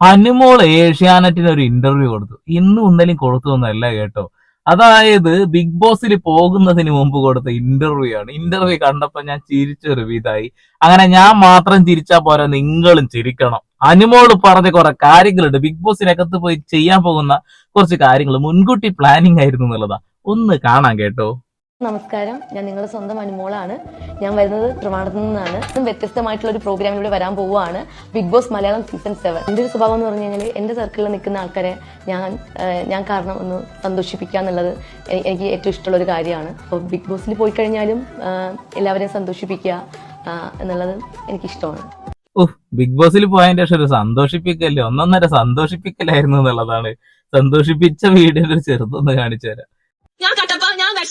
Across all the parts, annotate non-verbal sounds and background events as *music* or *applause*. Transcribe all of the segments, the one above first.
അനുമോൾ ഏഷ്യാനെറ്റിന് ഒരു ഇന്റർവ്യൂ കൊടുത്തു. ഇന്നും ഇന്നലെയും കൊടുത്തു എന്നല്ല കേട്ടോ. അതായത് ബിഗ് ബോസിൽ പോകുന്നതിന് മുമ്പ് കൊടുത്ത ഇന്റർവ്യൂ ആണ്. ഇന്റർവ്യൂ കണ്ടപ്പോ ഞാൻ ചിരിച്ചൊരു വിധായി അങ്ങനെ ഞാൻ മാത്രം ചിരിച്ചാ പോരാ നിങ്ങളും ചിരിക്കണം. അനുമോൾ പറഞ്ഞ കുറെ കാര്യങ്ങളുണ്ട്. ബിഗ് ബോസിനകത്ത് പോയി ചെയ്യാൻ പോകുന്ന കുറച്ച് കാര്യങ്ങൾ മുൻകൂട്ടി പ്ലാനിങ് ആയിരുന്നു എന്നുള്ളതാ. ഒന്ന് കാണാം കേട്ടോ. നമസ്കാരം. ഞാൻ നിങ്ങളുടെ സ്വന്തം അനുമോളാണ്. ഞാൻ വരുന്നത് ട്രിവാൻഡ്രത്ത് നിന്നാണ്. വ്യത്യസ്തമായിട്ടുള്ള ഒരു പ്രോഗ്രാമിലൂടെ വരാൻ പോവുകയാണ്. Big Boss Malayalam season seven എന്റെ ഒരു സ്വഭാവം എന്ന് പറഞ്ഞു കഴിഞ്ഞാൽ എന്റെ സർക്കിളിൽ നിൽക്കുന്ന ആൾക്കാരെ ഞാൻ ഞാൻ കാരണം ഒന്ന് സന്തോഷിപ്പിക്കുക എന്നുള്ളത് എനിക്ക് ഏറ്റവും ഇഷ്ടമുള്ള ഒരു കാര്യമാണ്. അപ്പോൾ ബിഗ് ബോസിൽ പോയി കഴിഞ്ഞാലും എല്ലാവരെയും സന്തോഷിപ്പിക്കുക എന്നുള്ളത് എനിക്കിഷ്ടമാണ്. ഓഹ് ബിഗ് ബോസിൽ പോയതിന്റെ ശേഷം ഒരു സന്തോഷിപ്പിക്കല്ലേ? ഒന്നൊന്നര സന്തോഷിപ്പിക്കലായിരുന്നു എന്നുള്ളതാണ്. സന്തോഷിപ്പിച്ച വീഡിയോ ഒരു ചെറുതൊന്ന് കാണിച്ചു തരാം.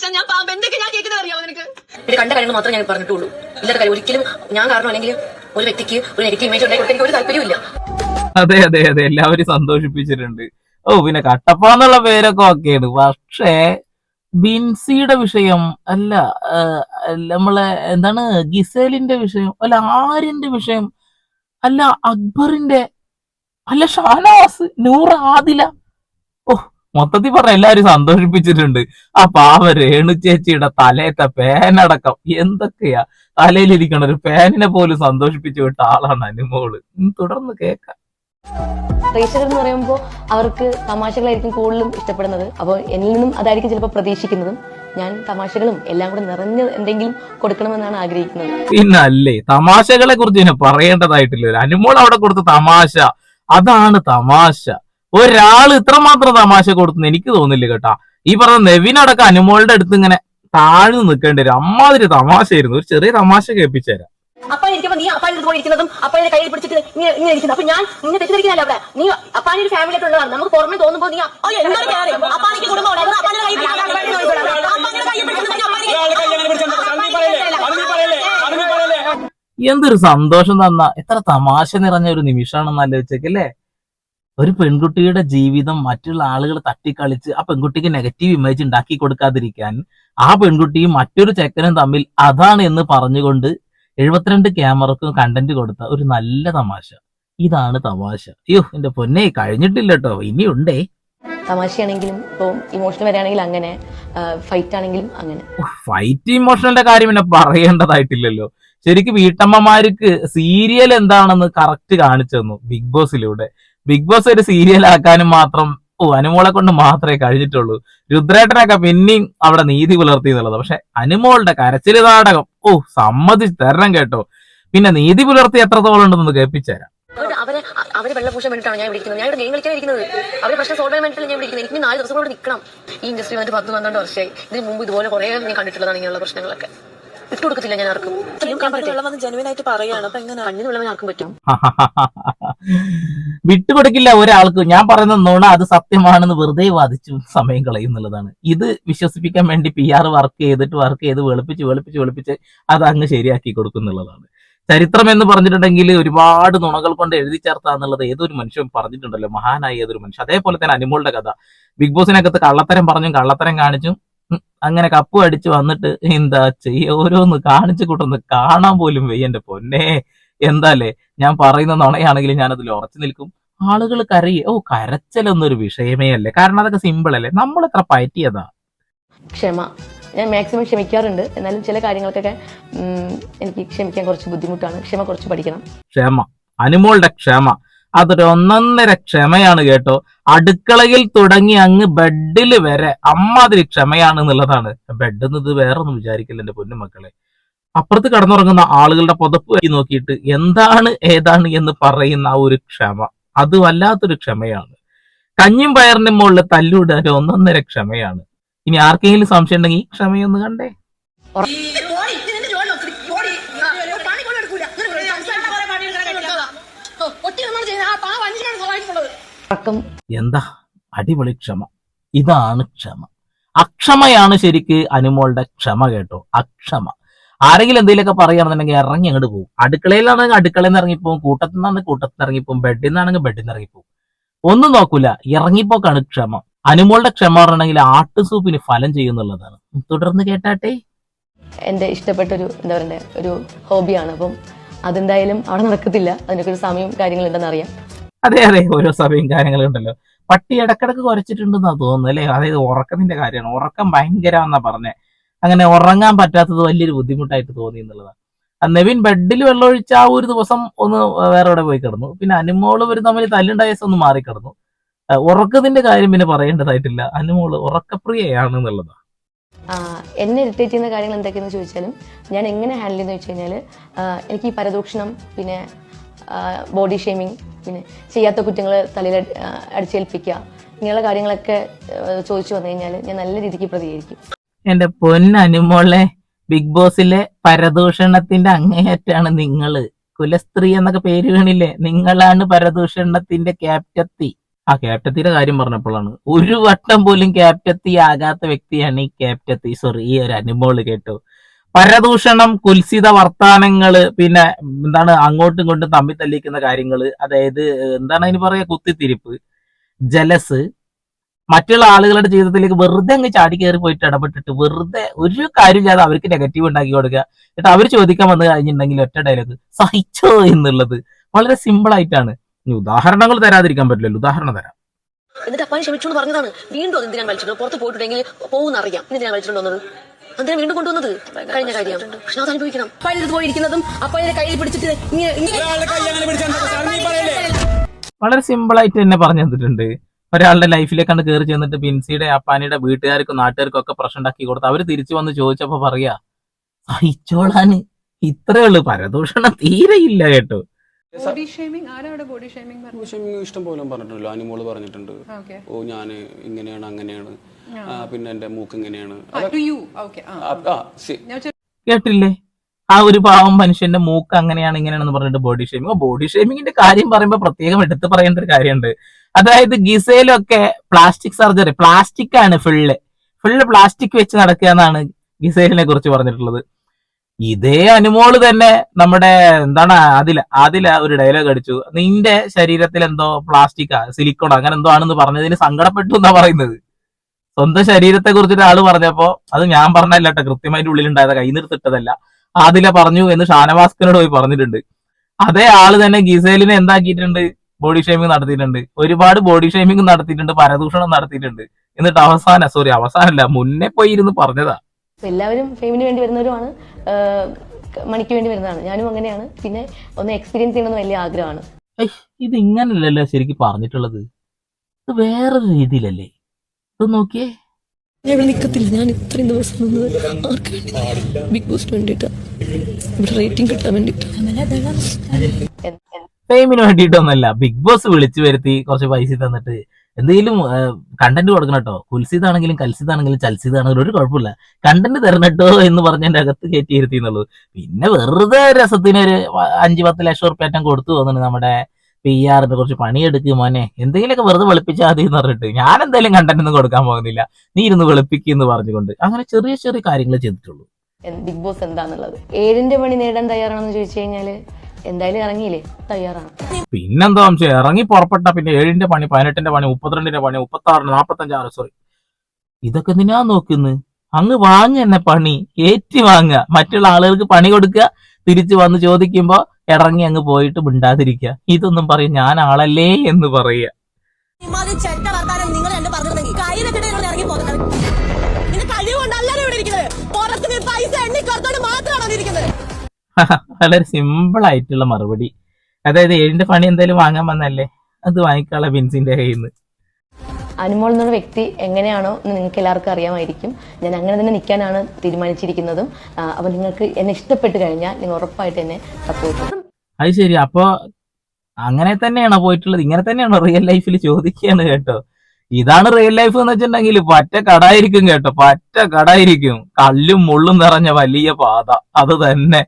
ഞാൻ ഞാൻ പാമ്പ് എന്തൊക്കെ ഞാൻ കേൾക്കുന്നത് അറിയാമോ നിനക്ക്? ഇത് കണ്ട കാര്യങ്ങൾ മാത്രമേ ഞാൻ പറഞ്ഞിട്ടുള്ളൂ. ഇല്ലാത്ത കാര്യം ഒരിക്കലും ഞാൻ കാരണം അല്ലെങ്കിൽ ഒരു വ്യക്തിക്ക് ഒരു നെഗറ്റീവ് ഇമേജ് ഉണ്ടായി എനിക്ക് ഒരു താല്പര്യമില്ല അതെ അതെ അതെ. എല്ലാവരും സന്തോഷിപ്പിച്ചിട്ടുണ്ട്. ഓ പിന്നെ കട്ടപ്പ എന്നുള്ള പേരൊക്കെ ഓക്കെയാണ്. പക്ഷേ ബിൻസിയുടെ വിഷയം അല്ല നമ്മളെ എന്താണ് ഗിസേലിന്റെ വിഷയം അല്ല ആര്യന്റെ വിഷയം അല്ല അക്ബറിന്റെ അല്ല ഷാനവാസ് നൂറ് ആദില മൊത്തത്തിൽ പറഞ്ഞ എല്ലാരും സന്തോഷിപ്പിച്ചിട്ടുണ്ട്. ആ പാവ രേണു ചേച്ചിയുടെ തലേത്തെ പേനടക്കം എന്തൊക്കെയാ? തലയിലിരിക്കണ ഒരു പേനിനെ പോലും സന്തോഷിപ്പിച്ചു വിട്ട ആളാണ് അനുമോൾ തുടർന്ന് കേൾക്കാം. പ്രേക്ഷകർ എന്ന് പറയുമ്പോൾ അവർക്ക് തമാശകളായിരിക്കും കൂടുതലും ഇഷ്ടപ്പെടുന്നത്. അപ്പോൾ എന്നിൽ നിന്നും അതായിരിക്കും ചിലപ്പോൾ പ്രതീക്ഷിക്കുന്നതും ഞാൻ തമാശകളും എല്ലാം കൂടെ നിറഞ്ഞ എന്തെങ്കിലും കൊടുക്കണമെന്നാണ് ആഗ്രഹിക്കുന്നത്. പിന്നെ അല്ലേ തമാശകളെ കുറിച്ച് പിന്നെ പറയേണ്ടതായിട്ടില്ല അനുമോൾ അവിടെ കൊടുത്ത തമാശ. അതാണ് തമാശ. ഒരാൾ ഇത്രമാത്രം തമാശ കൊടുത്തു എനിക്ക് തോന്നില്ല കേട്ടാ. ഈ പറഞ്ഞ നെവിനടക്കം അനുമോളുടെ അടുത്ത് ഇങ്ങനെ താഴ്ന്നു നിൽക്കേണ്ടി വരും. അമ്മാതിരി തമാശയായിരുന്നു. ഒരു ചെറിയ തമാശ കേൾപ്പിച്ചുതരാം. അപ്പാൻ ഇരിക്കുമ്പോ നീ കൂടെ ഇരിക്കുന്നതും അപ്പാനെ കയ്യിൽ പിടിച്ചിട്ട് ഇങ്ങനെ ഇങ്ങനെ ഇരിക്കുന്നത്. അപ്പൊ ഞാൻ നിന്നെ തെറ്റിദ്ധരിക്കാനല്ല അവിടെ. നീ അപ്പാനെ ഒരു ഫാമിലി ആയിട്ടുള്ളതാണ്. നമുക്ക് പുറമെ തോന്നുമ്പോ അപ്പാനിക്ക് എന്തൊരു സന്തോഷം തന്ന. എത്ര തമാശ നിറഞ്ഞ ഒരു നിമിഷമാണെന്ന് ആലോചിച്ചേക്കല്ലേ? ഒരു പെൺകുട്ടിയുടെ ജീവിതം മറ്റുള്ള ആളുകൾ തട്ടിക്കളിച്ച് ആ പെൺകുട്ടിക്ക് നെഗറ്റീവ് ഇമേജ് ഉണ്ടാക്കി കൊടുക്കാതിരിക്കാൻ ആ പെൺകുട്ടിയും മറ്റൊരു ചെക്കനും തമ്മിൽ അതാണ് എന്ന് പറഞ്ഞുകൊണ്ട് എഴുപത്തിരണ്ട് ക്യാമറക്കും കണ്ടന്റ് കൊടുത്ത ഒരു നല്ല തമാശ. ഇതാണ് തമാശ. അയ്യോ എന്റെ പൊന്നെ കഴിഞ്ഞിട്ടില്ല കേട്ടോ ഇനിയുണ്ടേ. തമാശയാണെങ്കിലും ഇപ്പോൾ ഇമോഷണൽ വരികയാണെങ്കിൽ അങ്ങനെ ഫൈറ്റ് ആണെങ്കിലും അങ്ങനെ. ഫൈറ്റ് ഇമോഷണലിന്റെ കാര്യം പിന്നെ പറയേണ്ടതായിട്ടില്ലല്ലോ. ശരിക്കും വീട്ടമ്മമാർക്ക് സീരിയൽ എന്താണെന്ന് കറക്റ്റ് കാണിച്ചു തന്നു ബിഗ് ബോസിലൂടെ ബിഗ് ബോസ് ഒരു സീരിയൽ ആക്കാനും മാത്രം ഓ അനുമോളെ കൊണ്ട് മാത്രമേ കഴിഞ്ഞിട്ടുള്ളൂ. രുദ്രേട്ടനൊക്കെ പിന്നെയും അവിടെ നീതി പുലർത്തി എന്നുള്ളത്. പക്ഷെ അനുമോളുടെ കരച്ചിൽ നാടകം ഓ സമ്മതിച്ച് തരണം കേട്ടോ. പിന്നെ നീതി പുലർത്തി എത്രത്തോളം ഉണ്ടെന്ന് കേൾപ്പിച്ചുതരാം അവരെ അവരെ വെള്ളപൂശാൻ വേണ്ടിയിട്ടാണ് ഞാൻ വിളിക്കുന്നത് ഞാൻ ഗെയിം കളിക്കാൻ ഇരിക്കുന്നത്. അവരെ പ്രശ്നം സോൾവ് ചെയ്യാൻ വേണ്ടിയിട്ടാണ് ഞാൻ വിളിക്കുന്നത് എനിക്ക് നാല് ദിവസം കൂടെ നിൽക്കണം. ഈ ഇൻഡസ്ട്രി വന്നിട്ട് പത്ത് പന്ത്രണ്ട് വർഷമായി. ഇതിന് മുമ്പ് ഇതുപോലെ കുറെ ഞാൻ കണ്ടിട്ടുള്ളതാണ് ഇങ്ങനെയുള്ള പ്രശ്നങ്ങളൊക്കെ. വിട്ടുകൊടുക്കത്തില്ല ഞാൻ ആർക്കും. ഞാൻ ജനുവൻ ആയിട്ട് പറയാണ് അപ്പൊ എങ്ങനെ? കണ്ണിന് വെള്ളം ആർക്കും പറ്റും. *laughs* വിട്ടുകൊടുക്കില്ല ഒരാൾക്ക്. ഞാൻ പറയുന്ന നുണ അത് സത്യമാണെന്ന് വെറുതെ വാദിച്ചു സമയം കളയുന്നുള്ളതാണ് ഇത് വിശ്വസിപ്പിക്കാൻ വേണ്ടി പി ആർ വർക്ക് ചെയ്തിട്ട് വർക്ക് ചെയ്ത് വെളുപ്പിച്ച് വെളുപ്പിച്ച് വെളുപ്പിച്ച് അത് അങ്ങ് ശരിയാക്കി കൊടുക്കുന്നുള്ളതാണ് ചരിത്രം എന്ന് പറഞ്ഞിട്ടുണ്ടെങ്കിൽ ഒരുപാട് നുണകൾ കൊണ്ട് എഴുതി ചേർത്താന്നുള്ളത് ഏതൊരു മനുഷ്യൻ പറഞ്ഞിട്ടുണ്ടല്ലോ. മഹാനായ ഏതൊരു മനുഷ്യൻ. അതേപോലെ തന്നെ അനുമോളുടെ കഥ. ബിഗ് ബോസിനകത്ത് കള്ളത്തരം പറഞ്ഞും കള്ളത്തരം കാണിച്ചും അങ്ങനെ കപ്പ് അടിച്ച് വന്നിട്ട് എന്താ ചെയ്യ? ഓരോന്ന് കാണിച്ചു കൂട്ടുന്ന കാണാൻ പോലും വയ്യ എന്റെ പൊന്നെ. എന്താല്ലേ ഞാൻ പറയുന്ന നുണയാണെങ്കിലും ഞാൻ അതിൽ ഉറച്ചു നിൽക്കും. ആളുകൾ കരയെ ഓ കരച്ചലൊന്നൊരു വിഷയമേ അല്ലേ? കാരണം അതൊക്കെ സിമ്പിൾ അല്ലേ? നമ്മൾ എത്ര പറ്റിയതാ. ക്ഷമ. ഞാൻ മാക്സിമം ക്ഷമിക്കാറുണ്ട്. എന്നാലും ചില കാര്യങ്ങൾക്കൊക്കെ എനിക്ക് ക്ഷമിക്കാൻ കുറച്ച് ബുദ്ധിമുട്ടാണ്. ക്ഷമ കുറച്ച് പഠിക്കണം. ക്ഷമ. അനുമോളുടെ ക്ഷമ. അതൊരു ഒന്നൊന്നര ക്ഷമയാണ് കേട്ടോ. അടുക്കളയിൽ തുടങ്ങി അങ്ങ് ബെഡിൽ വരെ അമ്മാതിരി ക്ഷമയാണ് എന്നുള്ളതാണ്. ബെഡ് എന്നത് വേറെ ഒന്നും വിചാരിക്കില്ല എന്റെ പൊന്നുമക്കളെ അപ്പുറത്ത് കടന്നുറങ്ങുന്ന ആളുകളുടെ പുതപ്പ് നോക്കിയിട്ട് എന്താണ് ഏതാണ് എന്ന് പറയുന്ന ആ ഒരു ക്ഷമ. അത് വല്ലാത്തൊരു ക്ഷമയാണ്. കഞ്ഞും പയറിന്റെ മുകളിൽ തല്ലുവിടാൻ ഒന്നൊന്നര ക്ഷമയാണ്. ഇനി ആർക്കെങ്കിലും സംശയം ഉണ്ടെങ്കിൽ ക്ഷമയൊന്ന് കണ്ടേ ഒട്ടി നമ്മൾ ചെയ്യുന്ന ആ പാ വഞ്ചിനാണ് സഹായിച്ചിട്ടുള്ളത് ഉറക്കം എന്താ? അടിപൊളി ക്ഷമ. ഇതാണ് ക്ഷമ. അക്ഷമയാണ് ശരിക്ക് അനുമോളുടെ ക്ഷമ കേട്ടോ. അക്ഷമ. ആരെങ്കിലും എന്തെങ്കിലുമൊക്കെ പറയുകയാണെന്നുണ്ടെങ്കിൽ ഇറങ്ങി അങ്ങോട്ട് പോകും അടുക്കളയിലാണെങ്കിൽ അടുക്കളയിൽ നിന്ന് ഇറങ്ങിപ്പോവും. കൂട്ടത്തിൽ നിന്നാണെങ്കിൽ കൂട്ടത്തിൽ നിന്ന് ഇറങ്ങിപ്പോവും. ബെഡിൽ നിന്നാണെങ്കിൽ ബെഡിൽ നിന്ന് ഇറങ്ങിപ്പോവും. ഒന്നും നോക്കൂല. ഇറങ്ങിപ്പോക്കാണ് ക്ഷമ. അനുമോളുടെ ക്ഷമ പറഞ്ഞിട്ടുണ്ടെങ്കിൽ ആട്ടു സൂപ്പിന് ഫലം ചെയ്യുന്നുള്ളതാണ്. തുടർന്ന് കേട്ടാട്ടെ. എന്റെ ഇഷ്ടപ്പെട്ടൊരു എന്താ പറയുക ഒരു ഹോബിയാണ്. അപ്പം അതെന്തായാലും അവിടെ നടക്കത്തില്ല. അതിനൊക്കെ ഒരു സമയം കാര്യങ്ങളുണ്ടെന്ന് അറിയാം. അതെ അതെ. ഓരോ സമയം കാര്യങ്ങളുണ്ടല്ലോ. പട്ടി ഇടക്കിടക്ക് കുരച്ചിട്ടുണ്ടെന്നാ തോന്നുന്നു അല്ലേ? അതായത് ഉറക്കത്തിന്റെ കാര്യമാണ്. ഉറക്കം ഭയങ്കരമെന്നാ പറഞ്ഞേ. അങ്ങനെ ഉറങ്ങാൻ പറ്റാത്തത് വലിയൊരു ബുദ്ധിമുട്ടായിട്ട് തോന്നി എന്നുള്ളതാണ്. നവീൻ ബെഡിൽ വെള്ളമൊഴിച്ച ആ ഒരു ദിവസം ഒന്ന് വേറെ എവിടെ പോയി കിടന്നു. പിന്നെ അനുമോൾ ഒരു തമ്മിൽ തല്ലുണ്ടായ ദിവസം ഒന്ന് മാറി കിടന്നു ഉറക്കത്തിന്റെ കാര്യം പിന്നെ പറയേണ്ടതായിട്ടില്ല. അനുമോൾ ഉറക്കപ്രിയയാണ് എന്നുള്ളതാണ്. എന്നെ ഇറിറ്റേറ്റ് ചെയ്യുന്ന കാര്യങ്ങൾ എന്തൊക്കെയെന്ന് ചോദിച്ചാലും ഞാൻ എങ്ങനെ ഹാൻഡിൽ ചെയ്യുന്നത് വെച്ച് കഴിഞ്ഞാൽ എനിക്ക് ഈ പരദൂഷണം പിന്നെ ബോഡി ഷെയ്മിങ് പിന്നെ ചെയ്യാത്ത കുറ്റങ്ങൾ തലയിൽ അടിച്ചേൽപ്പിക്കുക ഇങ്ങനെയുള്ള കാര്യങ്ങളൊക്കെ ചോദിച്ചു വന്നു കഴിഞ്ഞാൽ ഞാൻ നല്ല രീതിക്ക് പ്രതികരിക്കും. എന്റെ പൊന്നനുമോളെ ബിഗ് ബോസിലെ പരദൂഷണത്തിന്റെ അങ്ങേയറ്റാണ് നിങ്ങൾ. കുലസ്ത്രീ എന്നൊക്കെ പേര് വീണില്ലേ നിങ്ങളാണ് പരദൂഷണത്തിന്റെ ക്യാപ്റ്റത്തി. ആ ക്യാപ്റ്റത്തിയുടെ കാര്യം പറഞ്ഞപ്പോഴാണ്. ഒരു വട്ടം പോലും ക്യാപ്റ്റത്തി ആകാത്ത വ്യക്തിയാണ് ഈ ക്യാപ്റ്റത്തി സോറി ഈ ഒരു അനുഭവം കേട്ടു. പരദൂഷണം കുൽസിത വർത്താനങ്ങൾ പിന്നെ എന്താണ് അങ്ങോട്ടും ഇങ്ങോട്ടും തമ്മിൽ തല്ലിക്കുന്ന കാര്യങ്ങൾ അതായത് എന്താണ് അതിന് പറയുക കുത്തിത്തിരിപ്പ് ജലസ് മറ്റുള്ള ആളുകളുടെ ജീവിതത്തിലേക്ക് വെറുതെ അങ്ങ് ചാടി കയറി പോയിട്ട് ഇടപെട്ടിട്ട് വെറുതെ ഒരു കാര്യമില്ലാതെ അവർക്ക് നെഗറ്റീവ് ഉണ്ടാക്കി കൊടുക്കുക. എന്നിട്ട് അവർ ചോദിക്കാൻ വന്നു കഴിഞ്ഞിട്ടുണ്ടെങ്കിൽ ഒറ്റ ഡയലോഗ് സഹിച്ചോ എന്നുള്ളത്. വളരെ സിമ്പിൾ ആയിട്ടാണ്. ഉദാഹരണങ്ങൾ തരാതിരിക്കാൻ പറ്റില്ലല്ലോ ഉദാഹരണം തരാം. എന്നിട്ട് അപ്പാൻ ക്ഷമിച്ചു എന്ന് പറഞ്ഞതാണ് വീണ്ടും അത് എന്തിനാണ് കളിച്ചിട്ടുണ്ട് പുറത്ത് പോയിട്ടുണ്ടെങ്കിൽ പോകുന്ന അറിയാം. എന്തിനാണ് ഞാൻ വന്നത്? അതിനെ വീണ്ടും കൊണ്ടുവന്നത്? കഴിഞ്ഞ കാര്യം. പക്ഷെ അത് അനുഭവിക്കണം അപ്പാന്റെ പോയിരിക്കുന്നതും അപ്പാന്റെ കയ്യിൽ പിടിച്ചിട്ട് വളരെ സിമ്പിൾ ആയിട്ട് തന്നെ പറഞ്ഞു തന്നിട്ടുണ്ട്. ഒരാളുടെ ലൈഫിലേക്കാണ് കയറി ചെന്നിട്ട് ബിൻസിയുടെ അപ്പാനിയുടെ വീട്ടുകാർക്കും നാട്ടുകാർക്കും ഒക്കെ പ്രശ്നം ഉണ്ടാക്കി കൊടുത്ത് അവർ തിരിച്ചു വന്ന് ചോദിച്ചപ്പോ പറയാ സഹിച്ചോളാന് ഇത്രേ ഉള്ളു. പരദൂഷണം തീരെയില്ല കേട്ടോ. ബോഡി ഷേമിംഗ് ആരാ അവിടെ ബോഡി പറഞ്ഞു പക്ഷെ ഇഷ്ടം പോലെ പറഞ്ഞിട്ടുണ്ടല്ലോ അനിമോൾ പറഞ്ഞിട്ടുണ്ട്. ഓ ഞാൻ ഇങ്ങനെയാണ് അങ്ങനെയാണ്. പിന്നെ എന്റെ മൂക്ക് ഇങ്ങനെയാണ്. ടു യു ഓക്കെ ആ. ആ, ആ, ശരി. കേട്ടില്ലേ? ആ ഒരു പാവം മനുഷ്യന്റെ മൂക്ക് അങ്ങനെയാണ് ഇങ്ങനെയാണെന്ന് പറഞ്ഞിട്ട് ബോഡി ഷേമിങ് ബോഡി ഷേമിങ്ങിന്റെ കാര്യം പറയുമ്പോൾ പ്രത്യേകം എടുത്ത് പറയേണ്ട ഒരു കാര്യമുണ്ട്. അതായത് ഗിസയിലൊക്കെ പ്ലാസ്റ്റിക് സർജറി പ്ലാസ്റ്റിക് ആണ് ഫുള്ള് ഫുള്ള് പ്ലാസ്റ്റിക് വെച്ച് നടക്കുക എന്നാണ് ഗിസൈലിനെ കുറിച്ച് പറഞ്ഞിട്ടുള്ളത്. ഇതേ അനുമോൾ തന്നെ നമ്മുടെ എന്താണ് അതില അതില ഒരു ഡയലോഗ് അടിച്ചു. നിന്റെ ശരീരത്തിൽ എന്തോ പ്ലാസ്റ്റിക്കാ സിലിക്കോൺ അങ്ങനെ എന്തോ ആണെന്ന് പറഞ്ഞതിന് സങ്കടപ്പെട്ടു എന്നാ പറയുന്നത്. സ്വന്തം ശരീരത്തെ കുറിച്ചിട്ട് ആൾ പറഞ്ഞപ്പോ അത് ഞാൻ പറഞ്ഞല്ല കേട്ടോ കൃത്യമായിട്ട് ഉള്ളിലുണ്ടായത് കൈ നിർത്തിട്ടതല്ല ആദില പറഞ്ഞു എന്ന് ഷാനവാസ്കനോട് പോയി പറഞ്ഞിട്ടുണ്ട്. അതേ ആൾ തന്നെ ഗിസേലിനെ എന്താക്കിയിട്ടുണ്ട്? ബോഡി ഷേമിംഗ് നടത്തിയിട്ടുണ്ട്. ഒരുപാട് ബോഡി ഷേമിംഗ് നടത്തിയിട്ടുണ്ട് പരദൂഷണം നടത്തിയിട്ടുണ്ട്. എന്നിട്ട് അവസാനം സോറി അവസാനല്ല മുന്നേ പോയി ഇരുന്ന് പറഞ്ഞതാ. എല്ലാവരും ഫെയിമിന് വേണ്ടി വരുന്നവരുമാണ് മണിക്ക് വേണ്ടി വരുന്നതാണ്. ഞാനും അങ്ങനെയാണ്. പിന്നെ ഒന്ന് എക്സ്പീരിയൻസ് ചെയ്യണമെന്ന് വലിയ ആഗ്രഹമാണ്. ഇത് ഇങ്ങനല്ലല്ലോ ശരിക്കും പറഞ്ഞിട്ടുള്ളത്. ഇത് വേറൊരു രീതിയിലല്ലേ? ഇത് നോക്കിയേ. ഞാൻ ഇവിടെ നിൽക്കത്തില്ല ഞാൻ ഇത്രയും ദിവസം നിന്നത് ആർക്ക് വേണ്ടി ബിഗ് ബോസിന് വേണ്ടിയിട്ടാ? ഇവിടെ റേറ്റിംഗ് കിട്ടാൻ വേണ്ടിയിട്ടാ? ഫെയിമിന് വേണ്ടിയിട്ടൊന്നല്ല. ബിഗ് ബോസ് വിളിച്ചു വരുത്തി കുറച്ച് പൈസ തന്നിട്ട് എന്തെങ്കിലും കണ്ടന്റ് കൊടുക്കണം കേട്ടോ കുൽസിതാണെങ്കിലും കൽസിതാണെങ്കിലും ചൽസിതാണെങ്കിലും ഒരു കുഴപ്പമില്ല. കണ്ടന്റ് തരണം കേട്ടോ എന്ന് പറഞ്ഞ എന്റെ അകത്ത് കയറ്റി ഇരുത്തി എന്നുള്ളത് പിന്നെ വെറുതെ രസത്തിന് ഒരു അഞ്ച് പത്ത് ലക്ഷം ഉറുപ്പ്യറ്റം കൊടുത്തു തോന്നുന്നു നമ്മുടെ പി ആറിന്റെ കുറച്ച് പണിയെടുക്കുക മോനെ. എന്തെങ്കിലുമൊക്കെ വെറുതെ വെളുപ്പിച്ചാൽ മതി എന്ന് പറഞ്ഞിട്ട് ഞാൻ എന്തായാലും കണ്ടന്റ് ഒന്നും കൊടുക്കാൻ പോകുന്നില്ല. നീ ഇരുന്ന് വെളുപ്പിക്കുക എന്ന് പറഞ്ഞുകൊണ്ട് അങ്ങനെ ചെറിയ ചെറിയ കാര്യങ്ങൾ ചെയ്തിട്ടുള്ളൂ. ബിഗ് ബോസ് എന്താന്നുള്ളത്? ഏഴിന്റെ പണി നേടാൻ തയ്യാറാണെന്ന് ചോദിച്ചു കഴിഞ്ഞാൽ? എന്തായാലും ഇറങ്ങിയില്ലേ? തയ്യാറാണ്. പിന്നെന്താ അംശം? ഇറങ്ങി പുറപ്പെട്ട പിന്നെ ഏഴിന്റെ പണി പതിനെട്ടിന്റെ പണി മുപ്പത്തിരണ്ടിന്റെ പണി മുപ്പത്തി ആറിന് നാപ്പത്തഞ്ച് ആറ് സോറി ഇതൊക്കെ എന്തിനാ നോക്കുന്നു? അങ്ങ് വാങ്ങ എന്നെ പണി ഏറ്റി വാങ്ങുക മറ്റുള്ള ആളുകൾക്ക് പണി കൊടുക്കുക തിരിച്ചു വന്ന് ചോദിക്കുമ്പോ ഇറങ്ങി അങ്ങ് പോയിട്ട് മിണ്ടാതിരിക്കുക ഇതൊന്നും പറയും ഞാൻ ആളല്ലേ എന്ന് പറയുക *laughs* വളരെ സിമ്പിൾ ആയിട്ടുള്ള മറുപടി. അതായത് ഏഴിന്റെ പണി എന്തായാലും വാങ്ങാൻ വന്നല്ലേ അത് വാങ്ങിക്കാളെ ബിൻസിന്റെ കയ്യിൽ നിന്ന് അനുമോൾ എന്നൊരു വ്യക്തി എങ്ങനെയാണോ എന്ന് നിങ്ങൾക്ക് എല്ലാവർക്കും അറിയാമായിരിക്കും. ഞാൻ അങ്ങനെ തന്നെ നിൽക്കാനാണ് തീരുമാനിച്ചിരിക്കുന്നതും. അപ്പൊ അപ്പോൾ നിങ്ങൾക്ക് എന്നെ ഇഷ്ടപ്പെട്ട് കഴിഞ്ഞാൽ നിങ്ങൾ ഉറപ്പായിട്ട് എന്നെ സപ്പോർട്ട് ചെയ്യും അത് ശരി. അപ്പൊ അങ്ങനെ തന്നെയാണോ പോയിട്ടുള്ളത്? ഇങ്ങനെ തന്നെയാണോ റിയൽ ലൈഫിൽ ചോദിക്കുകയാണ് കേട്ടോ. ഇതാണ് റിയൽ ലൈഫ് എന്ന് വെച്ചിട്ടുണ്ടെങ്കിൽ പറ്റ കടായിരിക്കും കേട്ടോ. പറ്റ കടായിരിക്കും. കല്ലും മുള്ളും നിറഞ്ഞ വലിയ പാത. അത് തന്നെ.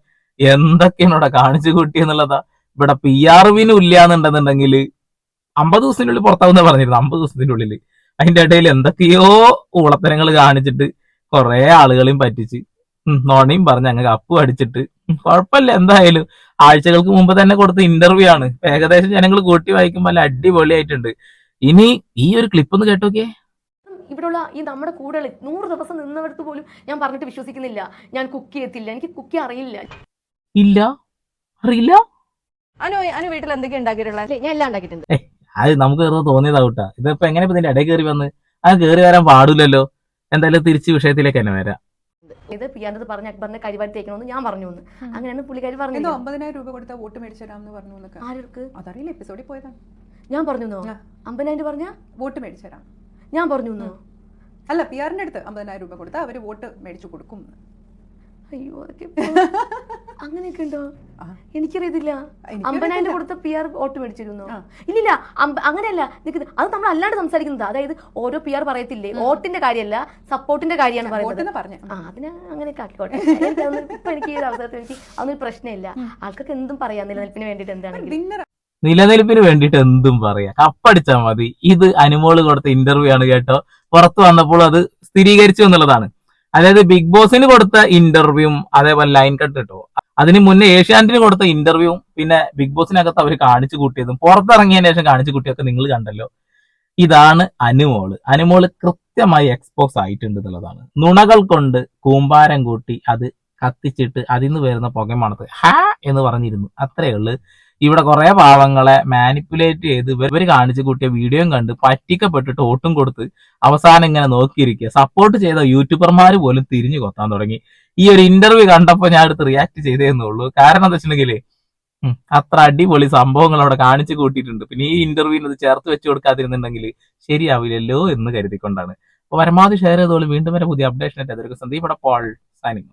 എന്തൊക്കെയാണ് ഇവിടെ കാണിച്ചു കൂട്ടി എന്നുള്ളതാ. ഇവിടെ പി ആർ വിനും ഇല്ല എന്നുണ്ടെന്നുണ്ടെങ്കിൽ അമ്പത് ദിവസത്തിനുള്ളിൽ പുറത്താവുന്ന പറഞ്ഞിരുന്നു അമ്പത് ദിവസത്തിന്റെ ഉള്ളിൽ അതിന്റെ ഇടയിൽ എന്തൊക്കെയോ ഊളത്തരങ്ങൾ കാണിച്ചിട്ട് കുറെ ആളുകളെയും പറ്റിച്ച് നോണിയും പറഞ്ഞ് അങ്ങ് കപ്പ് അടിച്ചിട്ട് കുഴപ്പമില്ല. എന്തായാലും ആഴ്ചകൾക്ക് മുമ്പ് തന്നെ കൊടുത്ത ഇന്റർവ്യൂ ആണ്. ഏകദേശം ജനങ്ങൾ കൂട്ടി വായിക്കുമ്പോൾ നല്ല അടിപൊളിയായിട്ടുണ്ട്. ഇനി ഈ ഒരു ക്ലിപ്പ് ഒന്ന് കേട്ടോക്കേ ഇവിടെയുള്ള ഈ നമ്മുടെ കൂടെ നൂറ് ദിവസം നിന്നവർക്ക് പോലും ഞാൻ പറഞ്ഞിട്ട് വിശ്വസിക്കുന്നില്ല. ഞാൻ കുക്ക് ചെയ്യത്തില്ല. എനിക്ക് കുക്ക് അറിയില്ല. ഇല്ല. അറിയില്ല. അനു അനു വീട്ടിൽ എന്തൊക്കെയാ ഉണ്ടാക്കിയിട്ടുള്ളത്? ഞാൻ എല്ലാം ഉണ്ടാക്കിയിട്ടുണ്ട്. അത് നമുക്ക് വെറുതെ തോന്നിയതാവട്ടാ ഇതിപ്പോ എങ്ങനെ ഇപ്പൊ ഇതിന്റെ ഇടയിൽ കയറി വന്ന്? അത് കയറി വരാൻ പാടില്ലല്ലോ. എന്തായാലും തിരിച്ച് വിഷയത്തിലേക്ക് തന്നെ വരാം. ഇത് പിയാന്റെ പറഞ്ഞ അക്ബറിന്റെ കരിവാരി തേക്കണമെന്ന് ഞാൻ പറഞ്ഞു അങ്ങനെയാണ് പുള്ളിക്കാരി പറഞ്ഞു അമ്പതിനായിരം രൂപ കൊടുത്താൽ വോട്ട് മേടിച്ചു തരാമെന്ന് പറഞ്ഞു ആർക്ക് അതറിയില്ല എപ്പിസോഡിൽ പോയതാണ്. ഞാൻ പറഞ്ഞു അമ്പതിനായിരം പറഞ്ഞ? വോട്ട് മേടിച്ചു തരാം ഞാൻ പറഞ്ഞു അല്ല പി ആറിന്റെ അടുത്ത് അമ്പതിനായിരം രൂപ കൊടുത്താൽ അവർ വോട്ട് മേടിച്ചു കൊടുക്കും അയ്യോ അതൊക്കെ *laughs* അങ്ങനെയൊക്കെ ഉണ്ടോ. എനിക്കറിയത്തില്ല. അമ്പനായിട്ട് കൊടുത്ത പി ആർ വോട്ട് മേടിച്ചിരുന്നു. ഇല്ലില്ല അങ്ങനെയല്ല നിൽക്കുന്നത് അത് നമ്മൾ അല്ലാണ്ട് സംസാരിക്കുന്നത്. അതായത് ഓരോ പി ആർ പറയത്തില്ലേ? വോട്ടിന്റെ കാര്യമല്ല സപ്പോർട്ടിന്റെ കാര്യമാണ് പറയുന്നത്. ആ അതിന് അങ്ങനെയൊക്കെ ആക്കിക്കോട്ടെ. എനിക്ക് ഇപ്പൊ എനിക്ക് ഈ അവസരത്തിൽ എനിക്ക് അതൊന്നും പ്രശ്നമില്ല. ആൾക്കൊക്കെ എന്തും പറയാം നിലനിൽപ്പിന് വേണ്ടിയിട്ട് എന്താണെങ്കിലും. നിലനിൽപ്പിന് വേണ്ടിയിട്ട് എന്തും പറയാം. കപ്പടിച്ചാൽ മതി. ഇത് അനുമോൾ കൊടുത്ത ഇന്റർവ്യൂ ആണ് കേട്ടോ. പുറത്തു വന്നപ്പോൾ അത് സ്ഥിരീകരിച്ചു എന്നുള്ളതാണ്. അതായത് ബിഗ് ബോസിന് കൊടുത്ത ഇന്റർവ്യൂവും അതേപോലെ ലൈൻ കട്ട് കേട്ടോ അതിന് മുന്നേ ഏഷ്യാനെറ്റിന് കൊടുത്ത ഇന്റർവ്യൂവും പിന്നെ ബിഗ് ബോസിനകത്ത് അവർ കാണിച്ചു കൂട്ടിയതും പുറത്തിറങ്ങിയതിന് ശേഷം കാണിച്ചു കൂട്ടിയൊക്കെ നിങ്ങൾ കണ്ടല്ലോ. ഇതാണ് അനുമോൾ. അനുമോൾ കൃത്യമായി എക്സ്പോസ് ആയിട്ടുണ്ട് എന്നുള്ളതാണ്. നുണകൾ കൊണ്ട് കൂമ്പാരം കൂട്ടി അത് കത്തിച്ചിട്ട് അതിൽ നിന്ന് വരുന്ന പുകമാണത് ഹാ എന്ന് പറഞ്ഞിരുന്നു. അത്രയേ ഉള്ളു. ഇവിടെ കുറെ പാവങ്ങളെ മാനിപ്പുലേറ്റ് ചെയ്ത് ഇവർ കാണിച്ചു കൂട്ടിയ വീഡിയോയും കണ്ട് പറ്റിക്കപ്പെട്ടിട്ട് ഓട്ടും കൊടുത്ത് അവസാനം ഇങ്ങനെ നോക്കിയിരിക്കുക. സപ്പോർട്ട് ചെയ്ത യൂട്യൂബർമാർ പോലും തിരിഞ്ഞു കൊത്താൻ തുടങ്ങി. ഈ ഒരു ഇന്റർവ്യൂ കണ്ടപ്പോൾ ഞാൻ അടുത്ത് റിയാക്ട് ചെയ്തേന്നേ ഉള്ളൂ. കാരണം എന്താ വെച്ചിട്ടുണ്ടെങ്കിൽ അത്ര അടിപൊളി സംഭവങ്ങൾ അവിടെ കാണിച്ചു കൂട്ടിയിട്ടുണ്ട്. പിന്നെ ഈ ഇന്റർവ്യൂവിന് അത് ചേർത്ത് വെച്ച് കൊടുക്കാതിരുന്നുണ്ടെങ്കിൽ ശരിയാവില്ലല്ലോ എന്ന് കരുതിക്കൊണ്ടാണ്. അപ്പൊ പരമാവധി ഷെയർ ചെയ്തോളൂ. വീണ്ടും വരെ പുതിയ അപ്ഡേഷൻ ആയിട്ട്. അതൊരു സന്ദീപ് പോൾ സൈനിങ്